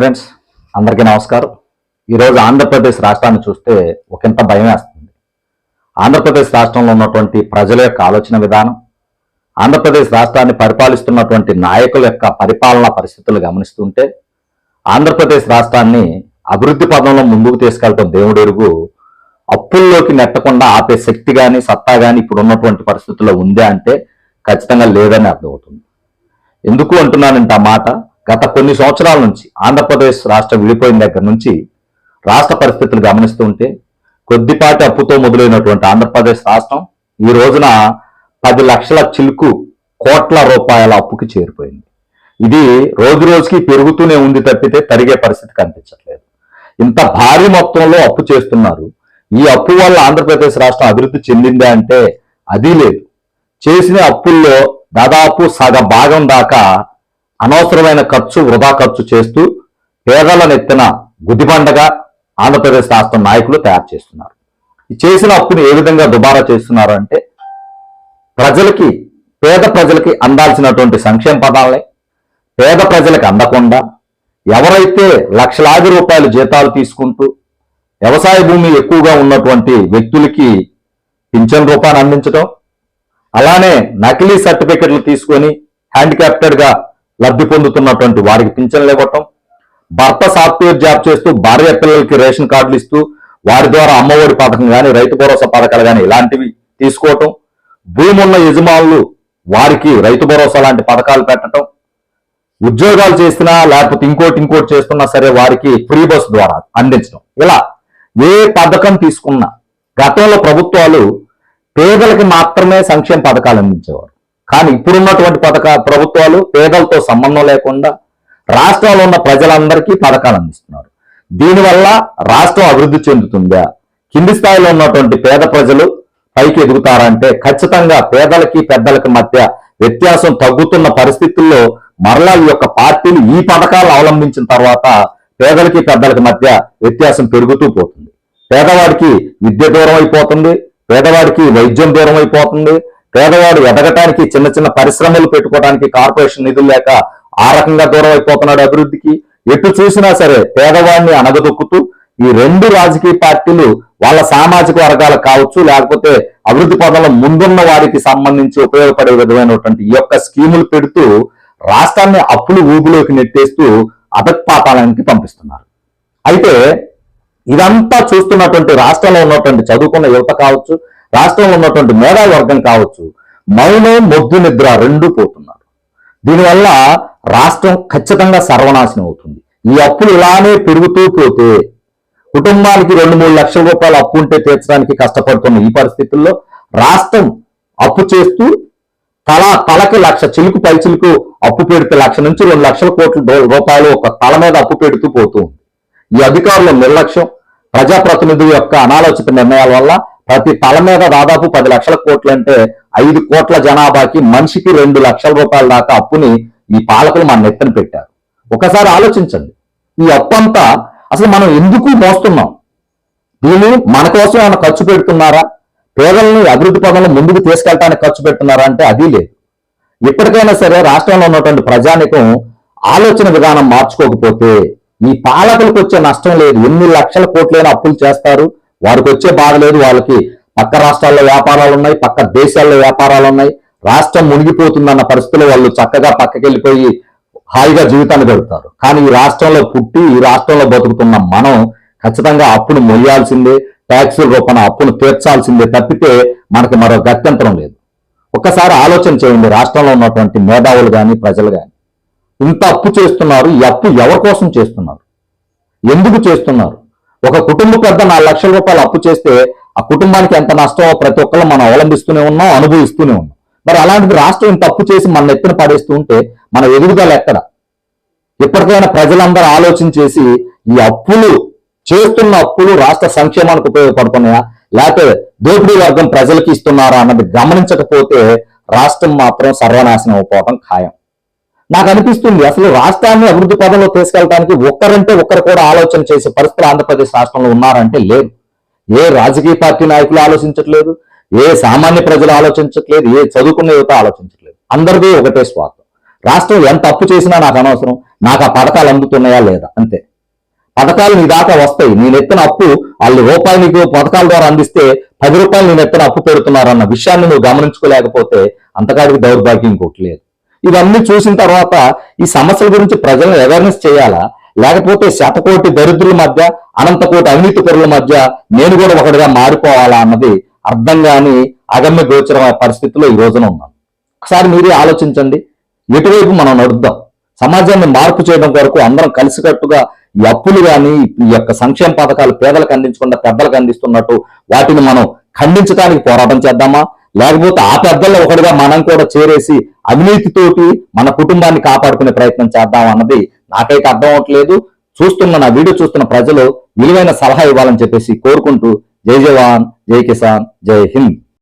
Friends అందరికీ నమస్కారం. ఈరోజు ఆంధ్రప్రదేశ్ రాష్ట్రాన్ని చూస్తే ఒకంత భయం వేస్తుంది. ఆంధ్రప్రదేశ్ రాష్ట్రంలో ఉన్నటువంటి ప్రజల యొక్క ఆలోచన విధానం ఆంధ్రప్రదేశ్ రాష్ట్రాన్ని పరిపాలిస్తున్నటువంటి నాయకుల యొక్క పరిపాలనా పరిస్థితులు గమనిస్తుంటే ఆంధ్రప్రదేశ్ రాష్ట్రాన్ని అభివృద్ధి పదంలో ముందుకు తీసుకెళ్తాం దేవుడు అప్పుల్లోకి నెట్టకుండా ఆపే శక్తి కానీ సత్తా కానీ ఇప్పుడు ఉన్నటువంటి పరిస్థితుల్లో ఉందే అంటే ఖచ్చితంగా లేదని అర్థమవుతుంది. ఎందుకు అంటున్నానంటే ఆ మాట? గత కొన్ని సంవత్సరాల నుంచి ఆంధ్రప్రదేశ్ రాష్ట్రం విడిపోయిన దగ్గర నుంచి రాష్ట్ర పరిస్థితులు గమనిస్తుంటే కొద్దిపాటి అప్పుతో మొదలైనటువంటి ఆంధ్రప్రదేశ్ రాష్ట్రం ఈ రోజున పది లక్షల చిలుకు కోట్ల రూపాయల అప్పుకి చేరిపోయింది. ఇది రోజు రోజుకి పెరుగుతూనే ఉంది తప్పితే తరిగే పరిస్థితి కనిపించట్లేదు. ఇంత భారీ మొత్తంలో అప్పు చేస్తున్నారు. ఈ అప్పు వల్ల ఆంధ్రప్రదేశ్ రాష్ట్రం అభివృద్ధి చెందిందే అంటే అది లేదు. చేసిన అప్పుల్లో దాదాపు సగ భాగం దాకా అనవసరమైన ఖర్చు వృధా ఖర్చు చేస్తూ పేదల నెత్తిన గుదిబండగా ఆంధ్రప్రదేశ్ రాష్ట్ర నాయకులు తయారు చేస్తున్నారు. చేసిన అప్పుని ఏ విధంగా దుబారా చేస్తున్నారు అంటే ప్రజలకి పేద ప్రజలకి అందాల్సినటువంటి సంక్షేమ పదాలని పేద ప్రజలకు అందకుండా ఎవరైతే లక్షలాది రూపాయల జీతాలు తీసుకుంటూ వ్యవసాయ భూమి ఎక్కువగా ఉన్నటువంటి వ్యక్తులకి పింఛన్ రూపాన్ని అందించడం అలానే నకిలీ సర్టిఫికెట్లు తీసుకొని హ్యాండిక్యాప్టెడ్గా లబ్ధి పొందుతున్నటువంటి వారికి పింఛన్లు ఇవ్వటం భర్త సాఫ్ట్వేర్ జాబ్ చేస్తూ భార్య పిల్లలకి రేషన్ కార్డులు ఇస్తూ వారి ద్వారా అమ్మఒడి పథకం కానీ రైతు భరోసా పథకాలు కానీ ఇలాంటివి తీసుకోవటం భూమి ఉన్న యజమానులు వారికి రైతు భరోసా లాంటి పథకాలు పెట్టడం ఉద్యోగాలు చేసినా లేకపోతే ఇంకోటి ఇంకోటి చేస్తున్నా సరే వారికి ఫ్రీ బస్ ద్వారా అందించడం ఇలా ఏ పథకం తీసుకున్నా గతంలో ప్రభుత్వాలు పేదలకి మాత్రమే సంక్షేమ పథకాలు అందించేవారు. కానీ ఇప్పుడున్నటువంటి పథక ప్రభుత్వాలు పేదలతో సంబంధం లేకుండా రాష్ట్రాల్లో ఉన్న ప్రజలందరికీ పథకాలు అందిస్తున్నారు. దీనివల్ల రాష్ట్రం అభివృద్ధి చెందుతుందా? కింది స్థాయిలో ఉన్నటువంటి పేద ప్రజలు పైకి ఎదుగుతారంటే ఖచ్చితంగా పేదలకి పెద్దలకి మధ్య వ్యత్యాసం తగ్గుతున్న పరిస్థితుల్లో మరలా ఈ యొక్క పార్టీలు ఈ పథకాలు అవలంబించిన తర్వాత పేదలకి పెద్దలకి మధ్య వ్యత్యాసం పెరుగుతూ పోతుంది. పేదవాడికి విద్య దూరం అయిపోతుంది. పేదవాడికి వైద్యం దూరం అయిపోతుంది. పేదవాడు ఎదగటానికి చిన్న చిన్న పరిశ్రమలు పెట్టుకోవడానికి కార్పొరేషన్ నిధులు లేక ఆ రకంగా దూరం అయిపోతున్నాడు అభివృద్ధికి. ఎటు చూసినా సరే పేదవాడిని అనగదొక్కుతూ ఈ రెండు రాజకీయ పార్టీలు వాళ్ళ సామాజిక వర్గాలు కావచ్చు లేకపోతే అభివృద్ధి పదంలో ముందున్న వారికి సంబంధించి ఉపయోగపడే విధమైనటువంటి ఈ యొక్క స్కీములు పెడుతూ రాష్ట్రాన్ని అప్పులు ఊబిలోకి నెట్టేస్తూ అధపాతాళానికి పంపిస్తున్నారు. అయితే ఇదంతా చూస్తున్నటువంటి రాష్ట్రంలో ఉన్నటువంటి చదువుకున్న యువత కావచ్చు రాష్ట్రంలో ఉన్నటువంటి మేధావర్గం కావచ్చు మౌనం మొద్దు నిద్ర రెండూ పోతున్నారు. దీనివల్ల రాష్ట్రం ఖచ్చితంగా సర్వనాశనం అవుతుంది. ఈ అప్పులు ఇలానే పెరుగుతూ పోతే కుటుంబానికి రెండు మూడు లక్షల రూపాయలు అప్పు ఉంటే తీర్చడానికి కష్టపడుతున్న ఈ పరిస్థితుల్లో రాష్ట్రం అప్పు చేస్తూ తల తలకి లక్ష చిలుకు పై చిలుకు అప్పు పెడితే లక్ష నుంచి రెండు లక్షల కోట్ల రూపాయలు ఒక తల మీద అప్పు పెడుతూ పోతూ ఉంది. ఈ అధికారుల నిర్లక్ష్యం ప్రజాప్రతినిధుల యొక్క అనాలోచిత నిర్ణయాల వల్ల ప్రతి తల మీద దాదాపు పది లక్షల కోట్లు అంటే ఐదు కోట్ల జనాభాకి మనిషికి రెండు లక్షల రూపాయల దాకా అప్పుని ఈ పాలకులు మన నెత్తన పెట్టారు. ఒకసారి ఆలోచించండి. ఈ అప్పు అంతా అసలు మనం ఎందుకు మోస్తున్నాం? దీన్ని మన కోసం ఏమైనా ఖర్చు పెడుతున్నారా? పేదలను అభివృద్ధి పదంలో ముందుకు తీసుకెళ్ళడానికి ఖర్చు పెడుతున్నారా అంటే అది లేదు. ఇప్పటికైనా సరే రాష్ట్రంలో ఉన్నటువంటి ప్రజానికం ఆలోచన విధానం మార్చుకోకపోతే ఈ పాలకులకు వచ్చే నష్టం లేదు. ఎన్ని లక్షల కోట్లైన అప్పులు చేస్తారు? వారికి వచ్చే బాధ లేదు. వాళ్ళకి పక్క రాష్ట్రాల్లో వ్యాపారాలు ఉన్నాయి పక్క దేశాల్లో వ్యాపారాలు ఉన్నాయి. రాష్ట్రం మునిగిపోతుందన్న పరిస్థితుల్లో వాళ్ళు చక్కగా పక్కకెళ్ళిపోయి హాయిగా జీవితాన్ని గడుపుతారు. కానీ ఈ రాష్ట్రంలో పుట్టి ఈ రాష్ట్రంలో బతుకుతున్న మనం ఖచ్చితంగా అప్పును మొయ్యాల్సిందే ట్యాక్సుల రూపాన అప్పును తీర్చాల్సిందే తప్పితే మనకి మరో గత్యంతరం లేదు. ఒక్కసారి ఆలోచన చేయండి. రాష్ట్రంలో ఉన్నటువంటి మేధావులు కానీ ప్రజలు కానీ ఇంత అప్పు చేస్తున్నారు. ఈ అప్పు ఎవరి కోసం చేస్తున్నారు? ఎందుకు చేస్తున్నారు? ఒక కుటుంబ పెద్ద నాలుగు లక్షల రూపాయలు అప్పు చేస్తే ఆ కుటుంబానికి ఎంత నష్టమో ప్రతి ఒక్కరు మనం అవలంబిస్తూనే ఉన్నాం అనుభవిస్తూనే ఉన్నాం. మరి అలాంటిది రాష్ట్రం ఇంత అప్పు చేసి మన ఎత్తున పడేస్తూ ఉంటే మన ఎదుగుదల ఎక్కడ? ఇప్పటికైనా ప్రజలందరూ ఆలోచన చేసి ఈ అప్పులు చేస్తున్న అప్పులు రాష్ట్ర సంక్షేమానికి ఉపయోగపడుతున్నాయా? లేకపోతే దోపిడీ వర్గం ప్రజలకి ఇస్తున్నారా అన్నది గమనించకపోతే రాష్ట్రం మాత్రం సర్వనాశనం అయిపోవడం ఖాయం. నాకు అనిపిస్తుంది అసలు రాష్ట్రాన్ని అభివృద్ధి పదంలో తీసుకెళ్ళడానికి ఒక్కరంటే ఒక్కరు కూడా ఆలోచన చేసే పరిస్థితులు ఆంధ్రప్రదేశ్ రాష్ట్రంలో ఉన్నారంటే లేదు. ఏ రాజకీయ పార్టీ నాయకులు ఆలోచించట్లేదు ఏ సామాన్య ప్రజలు ఆలోచించట్లేదు ఏ చదువుకున్న యువత ఆలోచించట్లేదు. అందరిది ఒకటే స్వార్థం. రాష్ట్రం ఎంత అప్పు చేసినా నాకు అనవసరం నాకు ఆ పథకాలు అందుతున్నాయా లేదా? అంతే. పథకాలు నీ దాకా వస్తాయి నేను ఎత్తిన అప్పు వాళ్ళు రూపాయలు నీకు పథకాల ద్వారా అందిస్తే పది రూపాయలు నేను ఎత్తిన అప్పు పెడుతున్నారన్న విషయాన్ని నువ్వు గమనించుకోలేకపోతే అంతకాడికి దౌర్భాగ్యం ఇంకోటి లేదు. ఇవన్నీ చూసిన తర్వాత ఈ సమస్యల గురించి ప్రజలను అవేర్నెస్ చేయాలా? లేకపోతే శతకోటి దరిద్రుల మధ్య అనంతకోటి అవినీతి పరుల మధ్య నేను కూడా ఒకటిగా మారిపోవాలా అన్నది అర్థం కాని అగమ్య గోచరమైన పరిస్థితిలో ఈ రోజున ఉన్నాను ఒకసారి మీరే ఆలోచించండి. ఎటువైపు మనం నడుద్దాం? సమాజాన్ని మార్పు చేయడం కొరకు అందరం కలిసికట్టుగా ఈ అప్పులు కానీ ఈ యొక్క సంక్షేమ పథకాలు పేదలకు అందించకుండా పెద్దలకు అందిస్తున్నట్టు వాటిని మనం ఖండించడానికి పోరాటం చేద్దామా? లేకపోతే ఆ పెద్దల్లో ఒకటిగా మనం కూడా చేరేసి అవినీతితోటి మన కుటుంబాన్ని కాపాడుకునే ప్రయత్నం చేద్దాం అన్నది నాకైతే అర్థం అవట్లేదు చూస్తున్న నా వీడియో చూస్తున్న ప్రజలు విలువైన సలహా ఇవ్వాలని చెప్పేసి కోరుకుంటూ జై జవాన్ జై కిసాన్ జై హింద్.